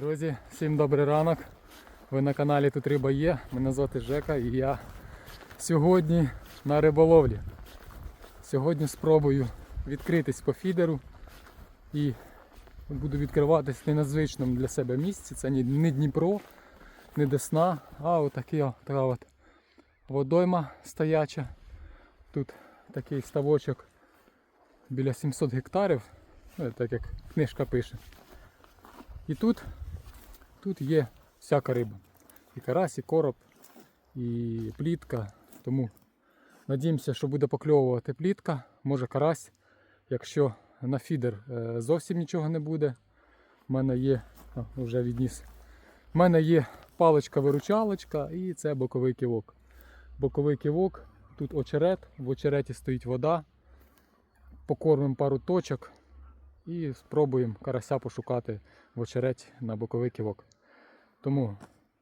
Друзі, всім добрий ранок. Ви на каналі Тут Риба є. Мене звати Жека і я сьогодні на риболовлі. Сьогодні спробую відкритись по фідеру і буду відкриватись не на звичному для себе місці. Це не Дніпро, не Десна, а отакі, така от водойма стояча. Тут такий ставочок біля 700 гектарів, ну, так як книжка пише. І тут, тут є всяка риба. І карась, і короб, і плітка. Тому надіємося, що буде покльовувати плітка, може карась. Якщо на фідер е, зовсім нічого не буде, в мене є, а, вже відніс. В мене є паличка-виручалочка і це боковий кивок. Боковий кивок, тут очерет, в очереті стоїть вода. Покормимо пару точок і спробуємо карася пошукати в очереті на боковий кивок. Тому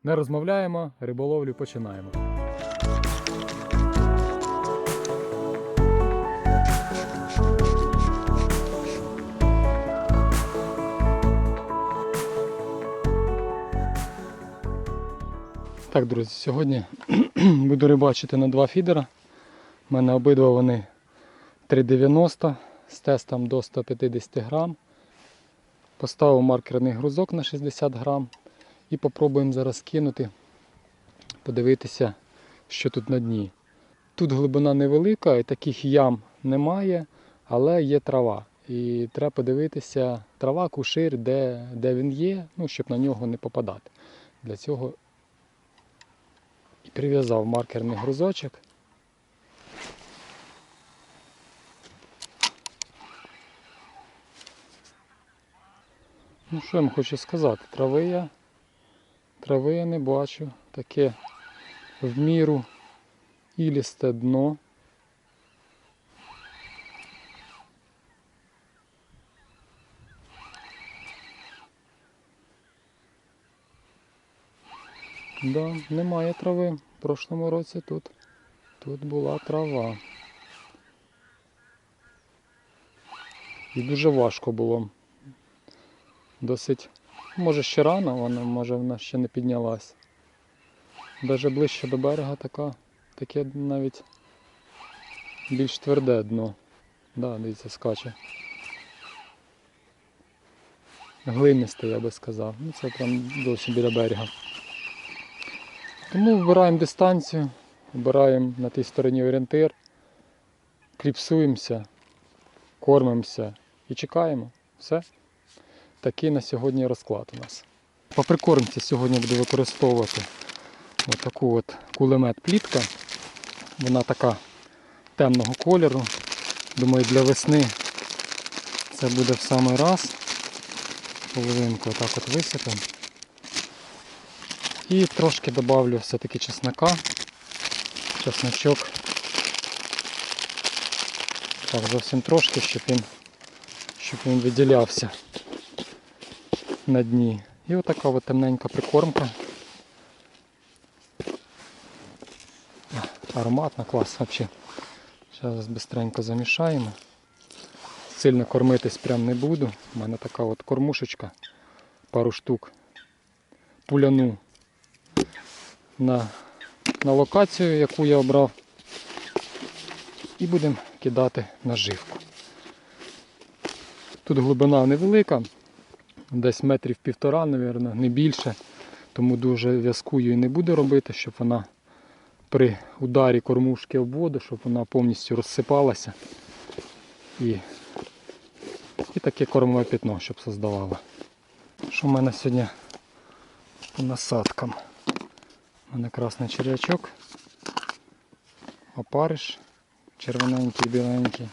не розмовляємо, риболовлю починаємо. Так, друзі, сьогодні буду рибачити на два фідера. У мене обидва вони 3,90 з тестом до 150 грам. Поставив маркерний грузок на 60 грам і попробуємо зараз кинути, подивитися, що тут на дні. Тут глибина невелика і таких ям немає, але є трава. І треба подивитися, трава, кушир, де, де він є, ну, щоб на нього не попадати. Для цього і прив'язав маркерний грузочок. Ну що я вам хочу сказати? Трави я, трави я не бачу. Таке в міру ілісте дно. Да, немає трави. В прошлому році тут, тут була трава. І дуже важко було. Досить, може ще рано, вона може вона ще не піднялась. Даже ближче до берега така, таке навіть більш тверде дно. Да, дивіться, скаче. Глинисте, я би сказав. Ну це прям зовсім біля берега. Тому вибираємо дистанцію, обираємо на тій стороні орієнтир, кліпсуємося, кормимося і чекаємо. Все. Такий на сьогодні розклад у нас. По прикормці сьогодні буду використовувати отаку от кулемет плітка. Вона така темного кольору. Думаю, для весни це буде в самий раз. Половинку отак от висипемо. І трошки додавлю все-таки чеснока. Чесночок. Так, зовсім трошки, щоб він, щоб він виділявся на дні. І отака от темненька прикормка. Ароматна, клас взагалі. Зараз бистренько замішаємо. Сильно кормитись прям не буду. У мене така от кормушечка, пару штук. Пуляну на, на локацію, яку я обрав. І будемо кидати наживку. Тут глибина невелика, десь метрів півтора, мабуть, не більше. Тому дуже в'язку її не буду робити, щоб вона при ударі кормушки об воду, щоб вона повністю розсипалася. І, і таке кормове пятно, щоб создавала. Що в мене сьогодні по насадкам? У мене красний черв'ячок, опариш, червоненький, біленький.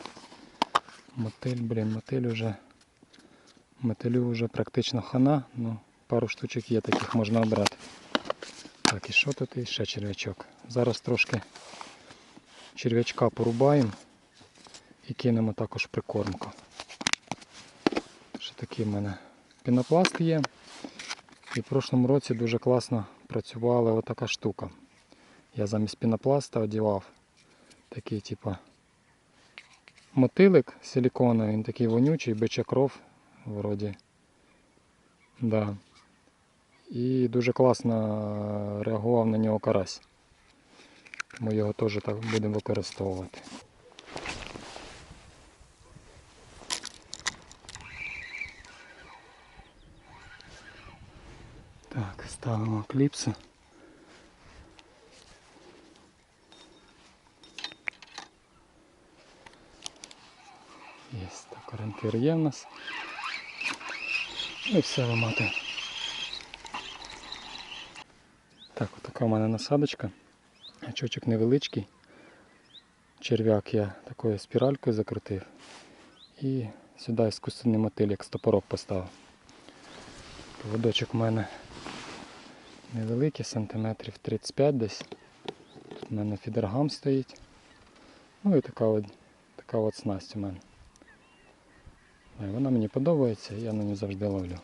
Мотиль, блін, мотиль уже. Мотилю вже практично хана, ну пару штучок є, таких можна обрати. Так, і що тут? І ще черв'ячок. Зараз трошки черв'ячка порубаємо і кинемо також прикормку. Ще такий в мене пінопласт є. І в прошлому році дуже класно працювала отака штука. Я замість пінопласта одягав такий типу мотилик силіконовий, він такий вонючий, бича кров вроді. Да. І дуже класно реагував на нього карась. Ми його теж так будемо використовувати. Так, ставимо кліпси. Є, так, орієнтир є в нас. І все вимати. Так, отака у мене насадочка. Гачочок невеличкий. Черв'як я такою спіралькою закрутив. І сюди іскусственний мотиль, як стопорок поставив. Поводочок у мене невеликий, сантиметрів 35 десь. Тут у мене фідергам стоїть. Ну і така от, така от снасть у мене. Вона мені подобається, я на ній завжди ловлю.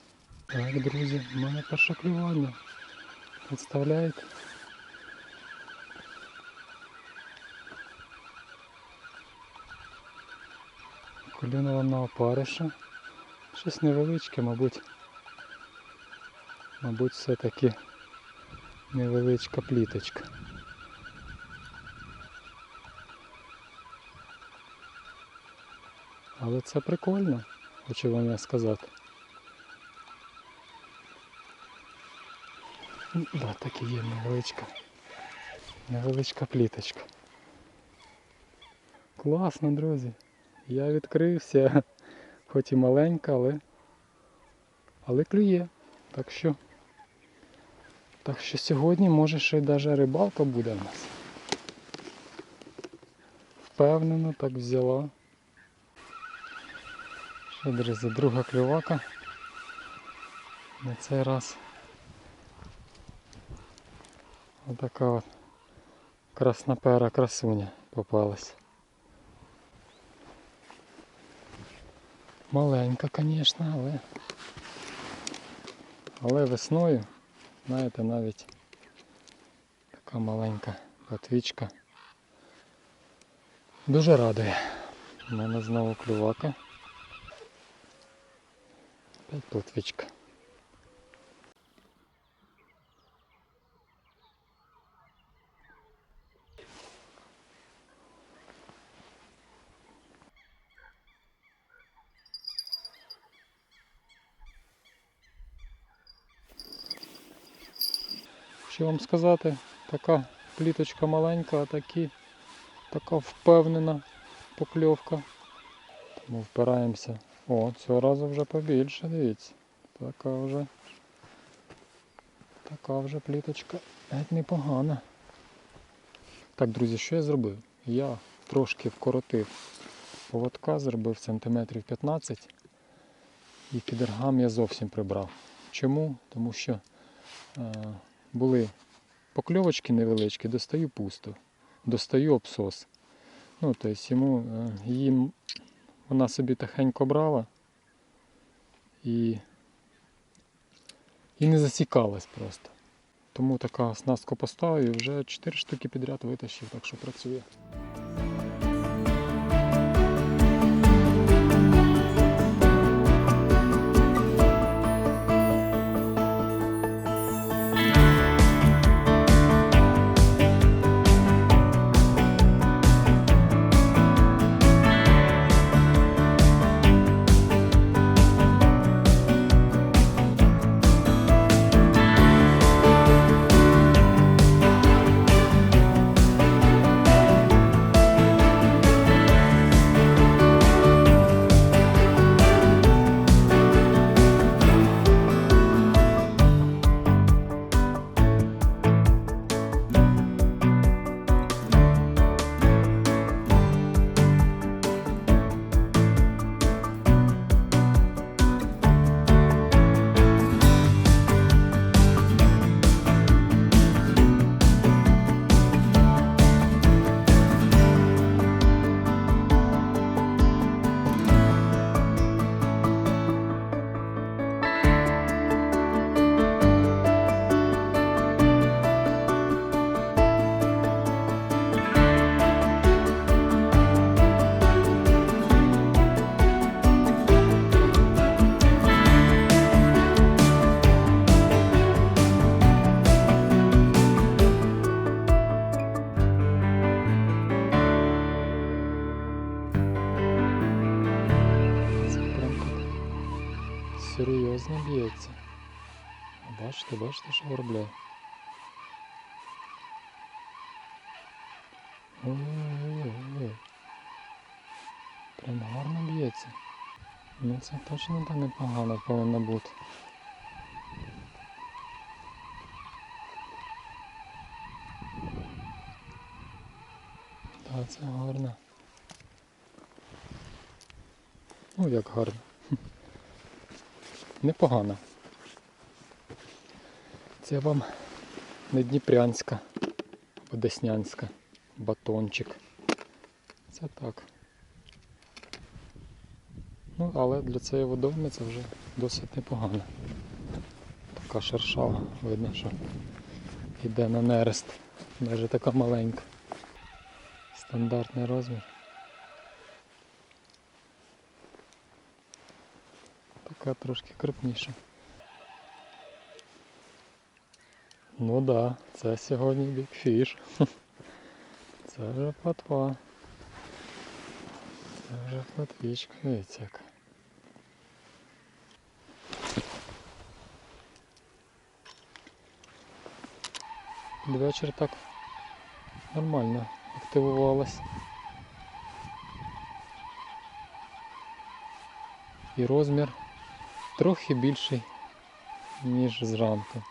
Так, друзі, в мене перше клювання. Представляєте? Колінула на опариша. Щось невеличке, мабуть. Мабуть, все-таки невеличка пліточка. Але це прикольно, хочу вам сказати. Да, так і є невеличка. Невеличка пліточка. Класно, друзі. Я відкрився. Хоч і маленька, але. Але клює. Так що. Так що сьогодні може ще й навіть рибалка буде в нас. Впевнено, так взяла. Що, друзі, друга клювака. На цей раз. Отака от краснопера красуня попалась. Маленька, звісно, але. Але весною, знаєте, навіть така маленька платвічка. Дуже радує. У мене знову клювака. Опять платвичка. Що вам сказати, така пліточка маленька, а такі, така впевнена покльовка. Тому впираємося. О, цього разу вже побільше, дивіться. Така вже. Така вже пліточка геть непогана. Так, друзі, що я зробив? Я трошки вкоротив поводка, зробив сантиметрів 15 і фідергам я зовсім прибрав. Чому? Тому що е, були покльовочки невеличкі, достаю пусто, достаю обсос. Ну, тобто йому е, їм вона собі тихенько брала і, і не засікалась просто. Тому така оснастку поставив і вже 4 штуки підряд витащив, так що працює. Ой-ой-ой. Прям гарно б'ється. Ну це точно та непогано повинно бути. Так, це гарно. Ну як гарно. Непогано. Це вам не Дніпрянська або Деснянська батончик. Це так. Ну, але для цієї водойми це вже досить непогано. Така шершава, видно, що йде на нерест. Навіть така маленька. Стандартний розмір. Така трошки крупніша. Ну да, це сьогодні бікфіш. Це вже платва. Це вже платвічка, дивіться як. Під вечір так нормально активувалась. І розмір трохи більший, ніж зранку.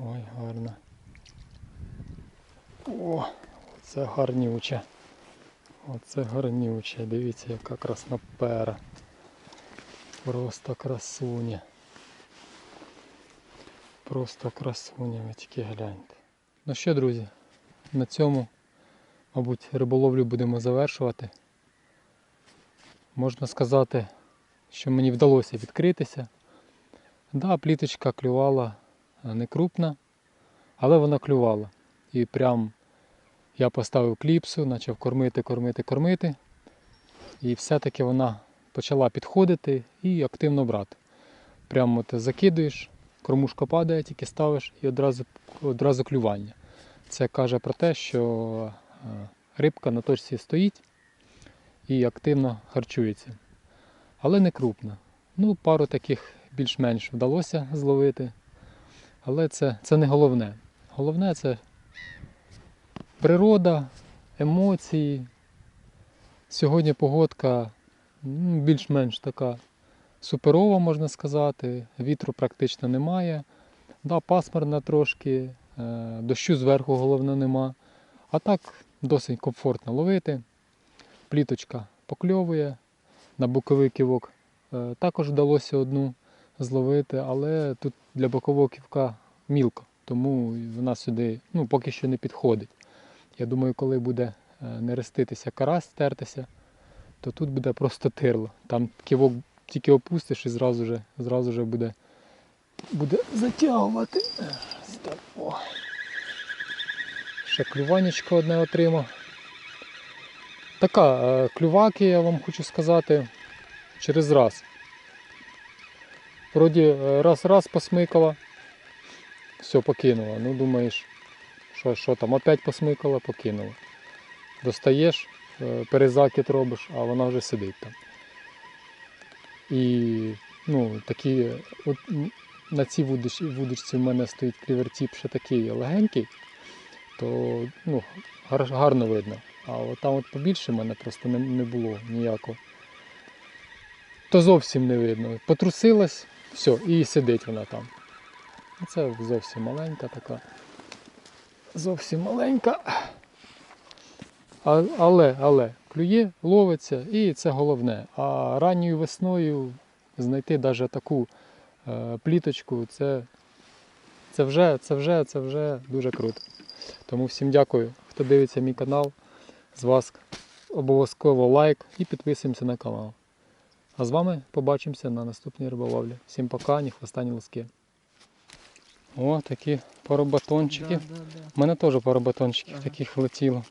Ой, гарно. О, це гарнюче. Оце гарнюче. Дивіться, яка краснопера. Просто красуня. Просто красуня, ви тільки гляньте. Ну що, друзі, на цьому, мабуть, риболовлю будемо завершувати. Можна сказати, що мені вдалося відкритися. Да, пліточка клювала не крупна, але вона клювала. І прям я поставив кліпсу, почав кормити, кормити, кормити. І все-таки вона почала підходити і активно брати. Прямо ти закидуєш, кормушка падає, тільки ставиш і одразу, одразу клювання. Це каже про те, що е, рибка на точці стоїть і активно харчується. Але не крупна. Ну, пару таких більш-менш вдалося зловити. Але це, це не головне. Головне це природа, емоції. Сьогодні погодка більш-менш така суперова, можна сказати. Вітру практично немає. Да, пасмурна трошки, е, дощу зверху головне нема. А так досить комфортно ловити. Пліточка покльовує. На боковий ківок е, також вдалося одну зловити, але тут для бокового ківка мілко, тому вона сюди ну, поки що не підходить. Я думаю, коли буде е, нереститися карась стертися, то тут буде просто тирло. Там ківок тільки опустиш і зразу же, зразу же буде, буде затягувати. Ще клюванечко одне отримав. Така е, клюваки, я вам хочу сказати, через раз. Вроді е, раз-раз посмикала, все покинула. Ну думаєш, що, що там, опять посмикала, покинула. Достаєш, е, перезакид робиш, а вона вже сидить там. І ну, такі, от на цій вудич, вудочці в мене стоїть клівертіп ще такий легенький, то ну, гар- гарно видно. А от там от побільше мене просто не, не було ніякого. То зовсім не видно. Потрусилась, все, і сидить вона там. Це зовсім маленька така. Зовсім маленька. Але, але, клює, ловиться і це головне. А ранньою весною знайти навіть таку е, пліточку, це, це, вже, це, вже, це вже дуже круто. Тому всім дякую, хто дивиться мій канал. З вас обов'язково лайк і підписуємося на канал. А з вами побачимося на наступній риболовлі. Всім пока, ні хвоста, ні лоски. О, такі пару батончиків. Да, да, да. У мене теж пару батончиків Ага. таких летіло.